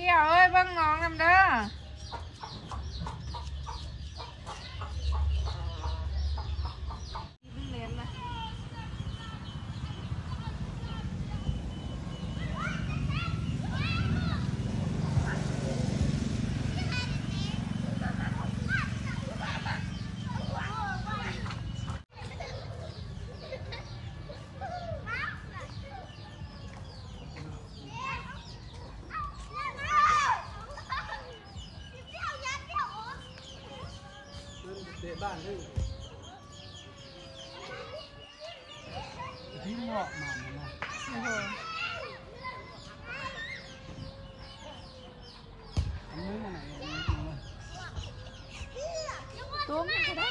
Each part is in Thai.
เกี่ยวเอ้ยเบิ้งน้องนำเด้อ บ้านด้วยที่เหมาะมันนะ โอ้โห อันนี้มันไหนอันนี้มัน ตัวมันก็ได้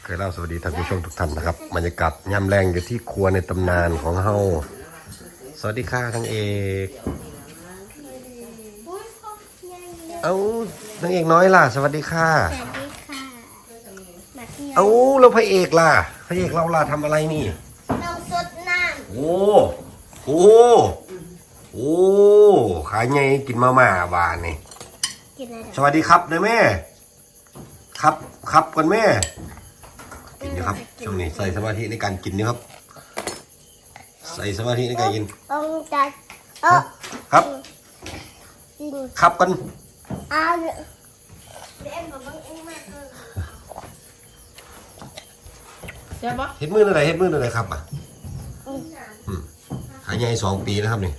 เค ยเล่าสวัสดีท่านผู้ชมทุกท่านนะครับบรรยากาศย่ำแรงอยู่ที่ครัวในตำนานของเฮาสวัสดีค่ะทั้งเอกเอาทั้งเอกน้อยล่ะ สวัสดีค่ะสวัสดีค่ะมาเที่ยวเอาแล้วพระเอกล่ะพระเอกเราล่ะทำอะไรนี่เราสดน้โอ้โอ้โอ้ขายไงกินมาม่าบานนี่ำกินอะไรสวัสดีครับนะแม่ ครับครับก่อนแม่ กินอยู่ครับช่วงนี้ใส่สมาธิในการกินนี่ครับ ใส่สมาธิในการกินองจัดเออครับกินครับกันเอาเล่นกับบังเองมากเลยเดี๋ยวบ่เฮ็ดมืออะไรเฮ็ดมืออะไรครับอะอืมอืมหายใหญ่สองปีนะครับนี่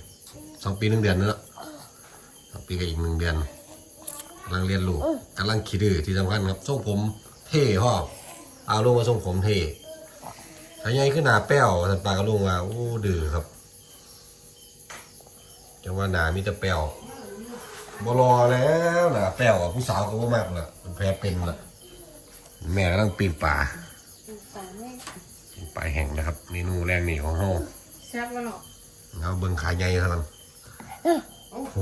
สองปีหนึ่งเดือนนั่นแหละสองปีกับอีกหนึ่งเดือนกำลังเรียนรู้กำลังคิดดื้อที่สำคัญครับทรงผมเท่พ่อเอาลุงมาทรงผมเท่หายใหญ่ขึ้นหนาแป้วสันปากกับลุงว่าโอ้ดื้อครับจังว่าหนามีแต่แป้วบรอแล้วหนาแป้วอะผู้สาวก็บ่มากละมันแพ้เป็นละแม่กำลังปีนป่าปลายแห่งนะครับเมนูแรกนี่ของเฮาแซ่บบ่เนาะเอาเบิ่งขายใหญ่เท่านั้นโอ้โห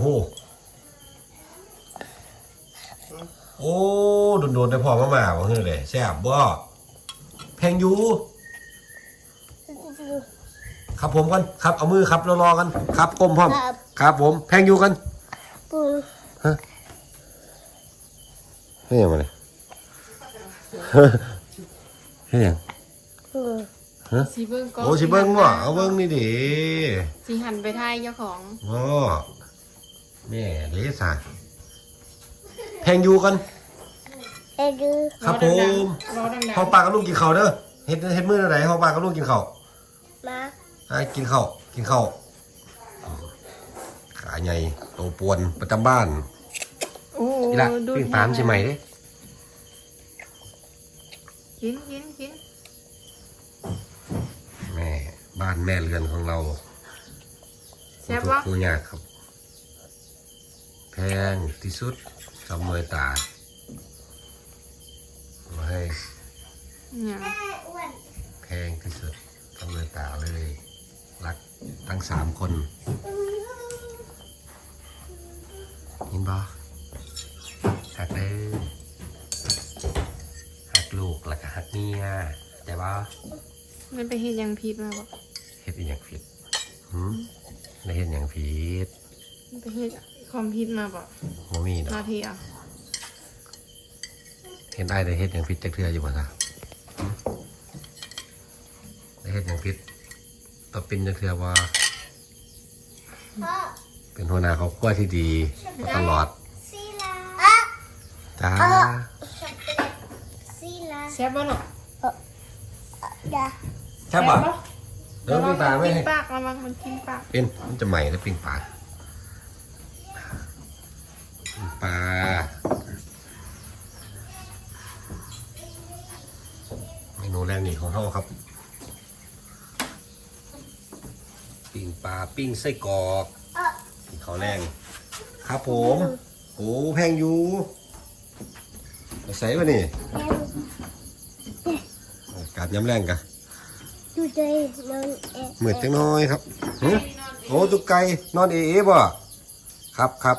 โอ้โดนๆได้พอมามาบ่เฮ้ยเลยแซ่บบ่แพงอยู่ครับผมกันครับเอามือครับรอๆกันครับก้มพร้อมครับผมแพงอยู่กันปูเฮ้ยมาเลยเฮ้ยปูสิเบิ่งก่อนโอ้สิเบิ่งบ่เอาเบิ่งนี่ดิสิหันไปทายเจ้าของโอ้แม่เลสาแพงอยู่กัน เอ็ดูครับผมรอดังๆพอปากกับลูกกินข้าวเด้อเฮ็ดเฮ็ดมื้อไหนพอปากกับลูกกินข้าวมาอะกินข้าวกินข้าวขาใหญ่โตปวนประจำบ้านโอ้นี่ล่ะดูปิ้งปลามใช่ไหมเด้กินกินกินแม่บ้านแม่เรือนของเราแซ่บทุกบ่คู่ยากครับ แพงที่สุดสำนวยตา เอาให้เนี่ยอ้วนแพงที่สุดสำนวยตาเลย รักทั้งสามคนยินบ่หักเด้อหักลูกแล้วก็หักเมียแต่ว่ามันไปเฮ็ดหยังผิดมาบ่เฮ็ดอีหยังผิดหืมได้เฮ็ดหยังผิดมันไปเฮ็ดความผิดมาบ่บ่มีดอกมาพี่อะเห็นได้ได้เฮ็ดหยังผิดจักเทื่ออยู่บ่ซะหืมได้เฮ็ดหยังผิดต่อเป็นจักเทื่อว่าพ่อเป็นหัวหน้าครอบครัวที่ดีมาตลอดซีลาอะจ้าซีลาแซ่บบ่เนาะดาใช่ป่ะเออปิ้งปลาไม่กิให้นปากระวังมันกินปากเป็นมันจะใหม่แล้วปิ้งปลา นูแรกนี่ของเขาครับ ปิ้งปลาปิ้งไส้กรอกกินข้าวแรง ครับผมโอ้แพงอยู่เอาใส่ปะนี่เอ็มาศย้ำแรงกะดูใจน้องเอ๊ะมืดจังน้อยครับหึโอ้ตุกไก่นอนเอเอบ่ครับครับ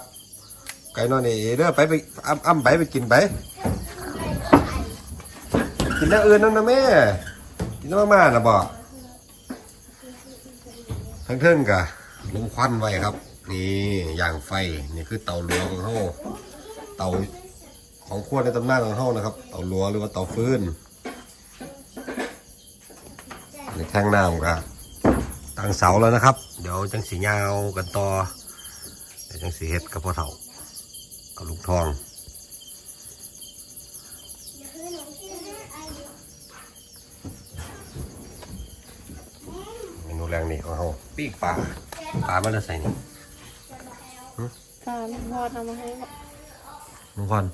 ไก่นอนเอเอเด้อไปไปอ้ำอ้ำไปไปกินไปกิ นน้ำอื่นนั่นนะแม่ กินน้ำมาๆนะบ่ทั้งเทิงกะลงควันไว้ครับ นี่ย่างไฟนี่คือเตาลัวของเฮาเตาของขั้วในตำนานของเฮานะครับ เตาลัวหรือว่าเตาฟืนในแท่งน้ำกะตั้งเสาแล้วนะครับ เดี๋ยวจังสียาวกันต่อเดี๋ยวจังสีเฮ็ดกับพ่อเฒ่ากับลูกทอง เมนู แรงนี่ของเราปีกปลาปลามันจะใส่นี่ตาลูกพอดเอามาให้บอกลุงพร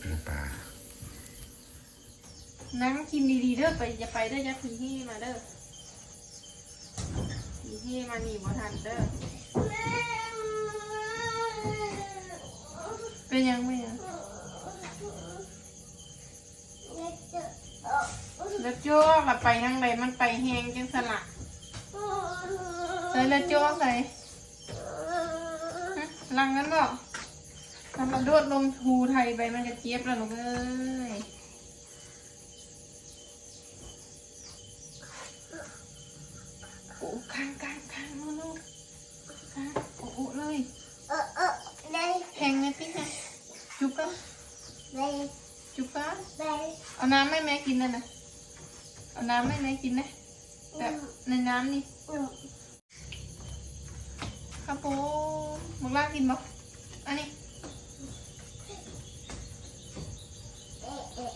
ปีกปลานั่งกินดีๆเด้อไปอย่าไปเด้ออย่าพีที่มาเด้อพีที่มานี่บ่ทันเด้อเป็นยังไม่ยัง ล้วจ้วกละไปทางใดมันไปแหงจังสละใส่แล้วจ้วกใส่ฮะลังนั้นบอกทำมาโดดลงทูไทยไปมันจะเจี๊ยบแล้วลูกเอ้ยโอ้ข้างข้างข้างลูกลูกข้างโอ้โหเลยเออเออได้แพงไหมพี่นะจุ๊บก็ได้จุ๊บก็ได้เอาน้ำให้แม่กินนะนะ เอาน้ำให้แม่กินนะแบบในน้ำนี่อืมครับผมมึงลากกินบ่อันนี้เอ๊ะเอ๊ะ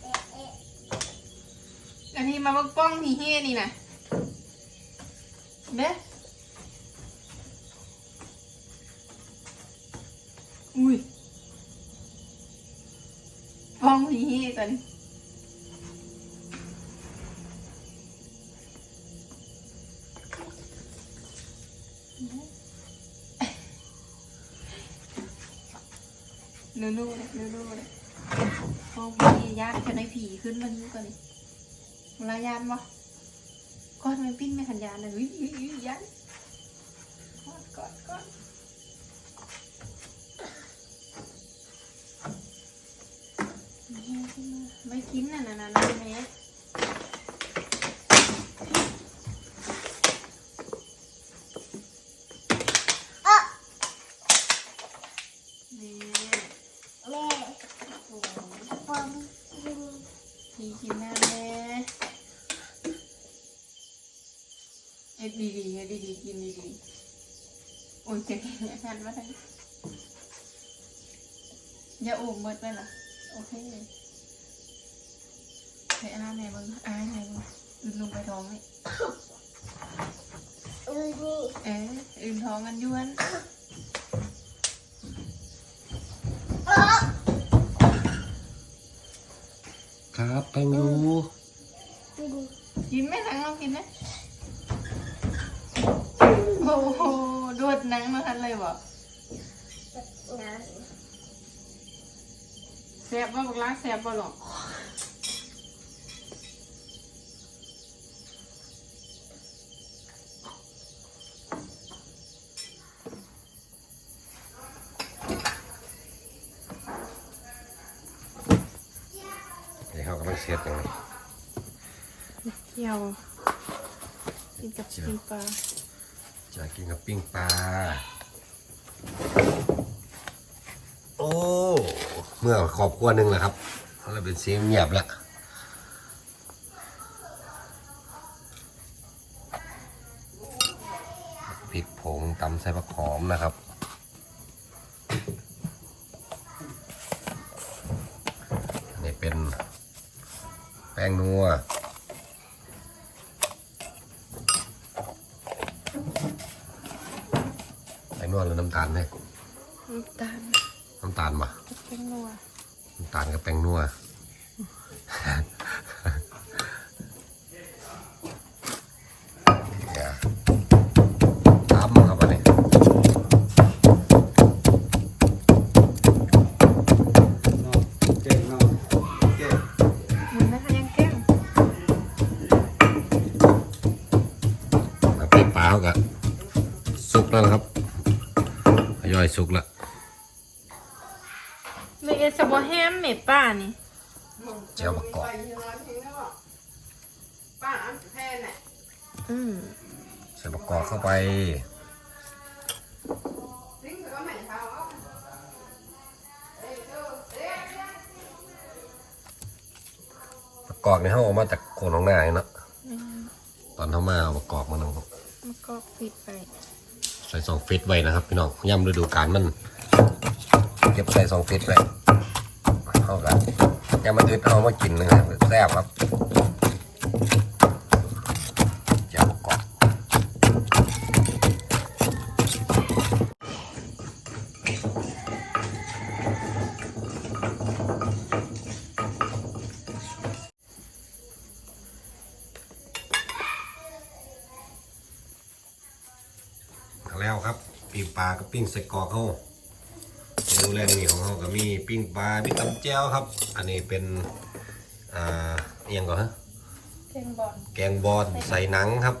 เอ๊ะเอ๊ะอันนี้มาบักป้องที่เฮียนี่นะเด้อุ้ยป้องที่เฮียตอนนี้ ลูลูเลยลูลูเลยพอพี่ญาติจะได้ผีขึ้นมานี้ก่อนดิเวลายานวะก้อนมันปิ้นไม่ขันยานเลยอุ้ยอุ้ยอุ้ยยานกอดกอดกอนก้อนไม่กินน่ะนะนะนะแม่ เอ๊ะ แม่ แม่ โอ้ ผมยิง พี่กินน้ำแม่เอ็ ดดีดีๆเอ็ดดีดีๆกินดีดีๆโอ้ยเจะกินอาหารมาได้อย่าโอบเบิดไปล่ะโอเคให้อาแม่เบิ่งอาให้เบิ่งอื่นลงไปท้องนี่อือนี่เอ๊ะอื่นท้องกันย้วนเอ๊ะครับแตงยูกินกินไหมหนังลองกินไหม โอ้โหดวดหนังมาทันเลยบ่น้แซ่บบ่บักล้าแซ่บบ่หรอกนี่เขากำลังเสียดอย่างนี้เกี่ยวกินกับกินปลา จะกินกับปิ้งปลา โอ้ เมื่อขอบครัวหนึ่งแหละครับเราเป็นเสียงเงียบล้วพริกผงตำใส่ผักหอมนะครับนนี้เป็นแป้งนัว แป้ง นัวหรือน้ำตาลเนี่ยน้ำตาลน้ำตาลปะเป็นนัวน้ำตาลกับแป้งนัว สุกละเมเอสบอแฮมเม็ดป้านี่เจียวประกอบป้าอันแท้น่ะอืมใส่ประกอบเข้าไปทิ้งไปว่าแม่เขาเอาประกอบในห้องออกมาจากโคนของหน้าเนาะตอนเข้ามาเอาประกอบมาลงมันก็ปิดไป ใส่สองฟิตไว้นะครับพี่น้องย่ำฤดูกาลมันเก็บใส่สองฟิตไว้เข้ากันย่ำมันอึดเอามากินนะครับแซ่บครับ แล้วครับ ปิ้งปลากับปิ้งใส่กรอกเขาเมนูแรกนี่ของเขาก็มีปิ้งปลามีตำแจ่วครับ อันนี้เป็นอ่าเอียงก่อนฮะเก่งบอลแกงบอลใส่หนังครับ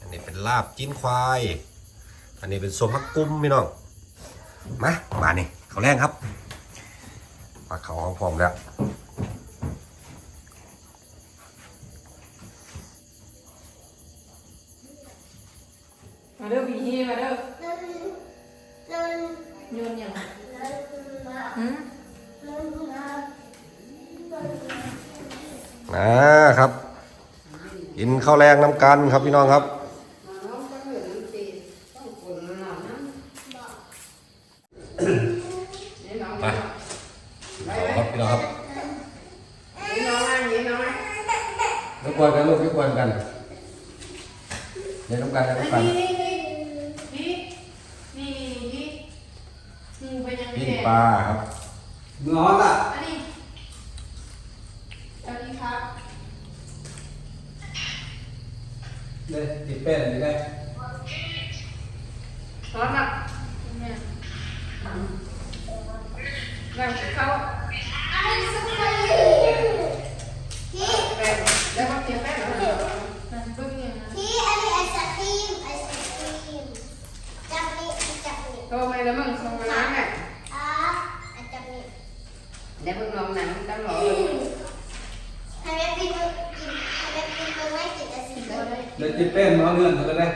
อันนี้เป็นลาบจิ้นควาย อันนี้เป็นส้มฮักกุ้มพี่น้องมามานี่เขาวแรงครับปลาเขาของพร้อมแล้ว เด้อบีฮีมาเด้อนั่นนั่นโยนอย่างไงอืมนั่านะครับ กินข้าวแรงน้ำกันครับพี่น้องครับไปเอาครับพี่น้องครับรบกวนกันลูกรบกวนกันเดี๋ยวน้ำกันเดี๋ยวน้ำกันนี่นี่หมูเป็นยังปิ้งไงปลาครับมือฮ้อนอะอันนี้อันนี้ครับเด้ติดเป็นนี่ได้ร้อนอะเนี่ยแบ่งเขาไอ้สุกไปที่แบ่งแล้วก็เตรียมแป้งแล้วนั่นเพิ่งเนี่ยนะที่อันนี้ไอศครีมไอศครีมจับนี่จับนี่โทรไปแล้วมึงส่งมาล้างอะ อ่าอันจับนี่ เดี๋ยวมึงลองหนังตลอดให้แม่ปิดมือกินให้แม่ปิดมือไม่กินแต่สิ่งเดียวเลย เด้ติดเป็นเอาเงินเท่ากันได้